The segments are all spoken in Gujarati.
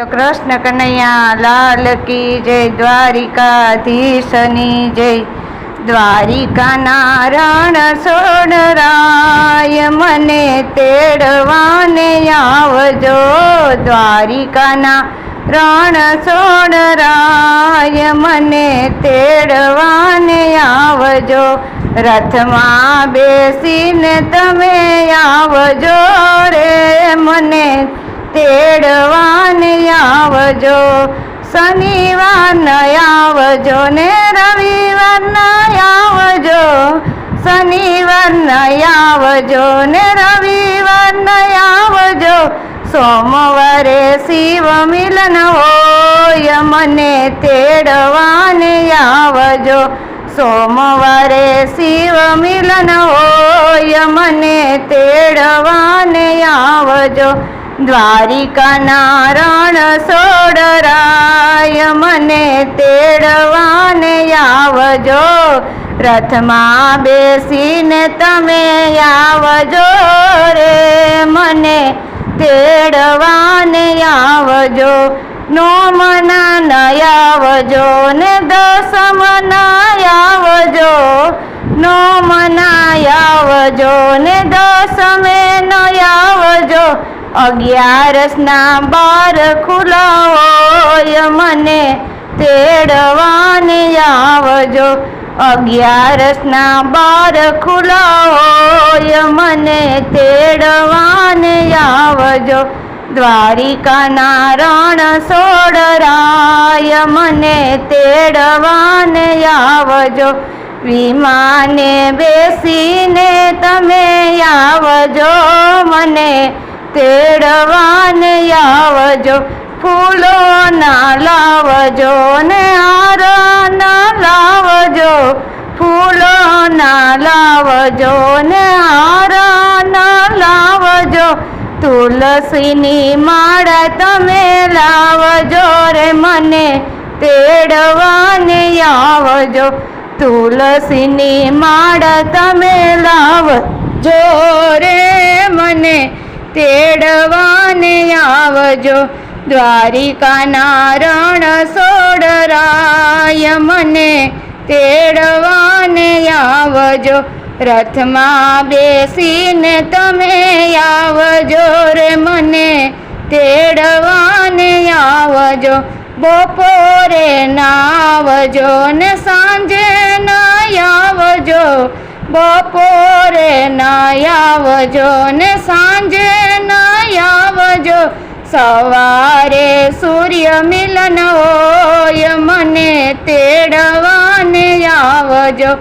કૃષ્ણ કનૈયા, લાલ કી જય, દ્વારિકાધીશની જય. દ્વારિકાના રણ સોડરાય મને તેડવાને આવજો. દ્વારિકાના રણ સોડરાય મને તેડવાને આવજો. રથમાં બેસીને તમે આવજો રે, મને તેડવાને આવજો. શનિવાર ન આવજો ને રવિવાર ન આવજો. શનિવાર ન આવજો ને રવિવાર ન આવજો. સોમવારે શિવ મિલન હોય મને તેડવાને આવજો. સોમવારે શિવ મિલન હોય મને તેડવાને આવજો. દ્વારિકાના રણ સોડરાય, મને તેડવાને આવજો. રથમાં બેસીને તમે આવજો રે, મને તેડવાને આવજો. ન આવજો ને દસમના આવજો. નોમના આવજો ને અગિયારસના બાર ખુલ્લા હોય મને તેડવાને આવજો. અગિયારસના બાર ખુલ્લા હોય મને તેડવાને આવજો. દ્વારિકાના રણ સોડરાય મને તેડવાને આવજો. વિમાને બેસીને તમે આવજો મને તેડવાને આવજો ફૂલો ના લાવજો ને હાર ના લાવજો ફૂલો ના લાવજો ને હાર ના લાવજો, તુલસીની માળા તમે લાવજો રે મને, તેડવાને આવજો તુલસીની માળા તમે લાવજો રે મને. તેડવાને આવજો. દ્વારિકાના રણ સોડરાય મને. તેડવાને આવજો. રથમાં બેસીને તમે આવજો રે મને. તેડવાને આવજો. બપોરે ના આવજો ને સાંજે ના આવજો. બપોરે ના આવજો ને સાંજે આવજો. સવારે સૂર્ય મિલન હોય મને તેડવાને આવજો.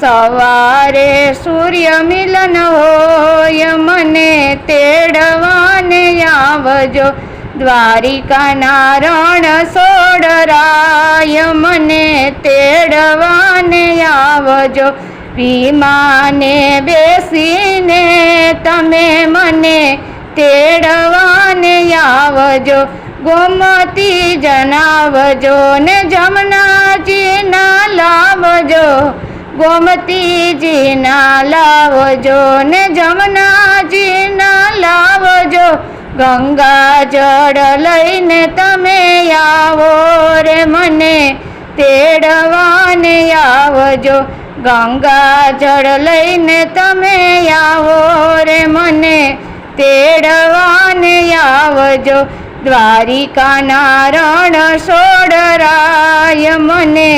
સવારે સૂર્ય મિલન હોય મને તેડવાને આવજો. દ્વારિકાના રણ સોડરાય મને તેડવાને આવજો. વિમાને બેસીને તમે મને તેડવાને આવજો, ગોમતી જણાવજો ને જમનાજી ના લાવજો ગોમતીજી ના લાવજો ને જમનાજી ના લાવજો, ગંગા જળ લઈને તમે આવો રે મને તેડવાને આવજો ગંગા જળ લઈને તમે આવો રે મને, તેડવાને આવજો. દ્વારિકાના રણ સોડરાય મને,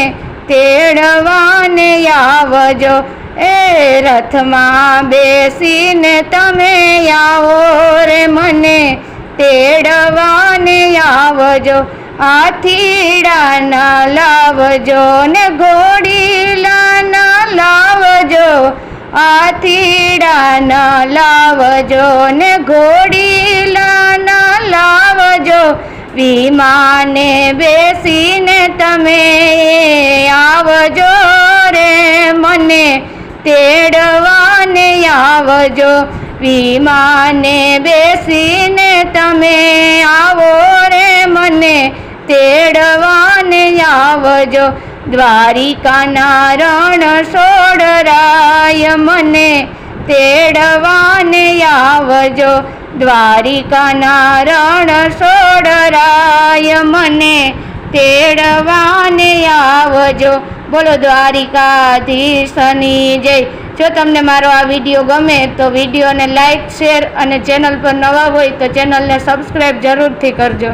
તેડવાને આવજો. એ રથમાં બેસીને તમે આવો રે મને, તેડવાને આવજો. આથીડાના લાવજો ને ઘોડીલા ના લાવજો આથીડાના લાવજો ને ઘોડીલાના લાવજો, વિમાને બેસીને તમે આવજો રે મને, તેડવાને આવજો, વિમાને બેસીને તમે આવો રે મને, તેડવાને આવજો દ્વારિકાના રણ સોડરાય મને તેડવાને આવજો. દ્વારિકાના રણ સોડરાય મને તેડવાને આવજો. બોલો દ્વારિકાધીશની જય. જો તમને મારો આ વીડિયો ગમે તો વિડીયોને લાઇક શેર અને ચેનલ પર નવા હોય તો ચેનલને સબસ્ક્રાઈબ જરૂરથી કરજો.